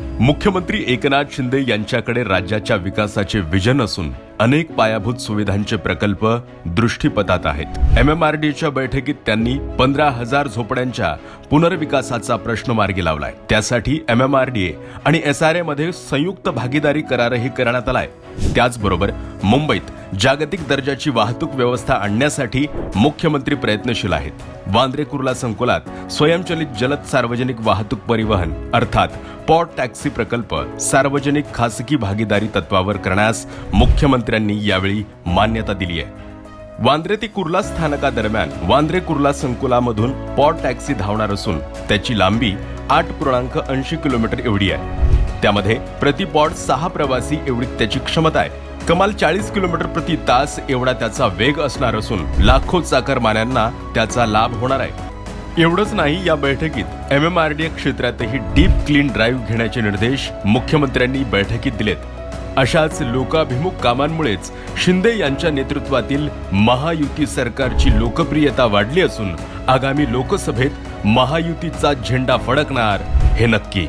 मुख्यमंत्री एकनाथ शिंदे यांच्याकडे राज्याच्या विकासाचे विजन असून अनेक पायाभूत सुविधांचे प्रकल्प दृष्टीपथात आहेत. एम एम आर डीच्या बैठकीत त्यांनी पंधरा हजार झोपड्यांच्या पुनर्विकासाचा प्रश्न मार्गी लावलाय. त्यासाठी M M R D A आणि एस आर ए मध्ये संयुक्त भागीदारी करारही करण्यात आलाय. त्याचबरोबर मुंबईत जागतिक दर्जाची वाहतूक व्यवस्था आणण्यासाठी मुख्यमंत्री प्रयत्नशील आहेत. वांद्रे कुर्ला संकुलात स्वयंचलित जलद सार्वजनिक वाहतूक परिवहन अर्थात पॉट टॅक्सी प्रकल्प सार्वजनिक खासगी भागीदारी तत्वावर करण्यास मुख्यमंत्र्यांनी यावेळी मान्यता दिली आहे. वांद्रे ते कुर्ला स्थानकादरम्यान वांद्रे कुर्ला संकुलामधून पॉट टॅक्सी धावणार असून त्याची लांबी आठ पूर्णांक ऐंशी किलोमीटर एवढी आहे. त्यामध्ये प्रति पॉड सहा प्रवासी एवढी त्याची क्षमता आहे. कमाल चाळीस किलोमीटर प्रति तास एवढा त्याचा वेग असणार असून लाखो चाकरमान्यांना त्याचा लाभ होणार आहे. एवढंच नाही या बैठकीत एम एम आर डी क्षेत्रातही डीप क्लीन ड्राईव्ह घेण्याचे निर्देश मुख्यमंत्र्यांनी बैठकीत दिलेत. अशाच लोकाभिमुख कामांमुळेच शिंदे यांच्या नेतृत्वातील महायुती सरकारची लोकप्रियता वाढली असून आगामी लोकसभेत महायुतीचा झेंडा फडकणार हे नक्की.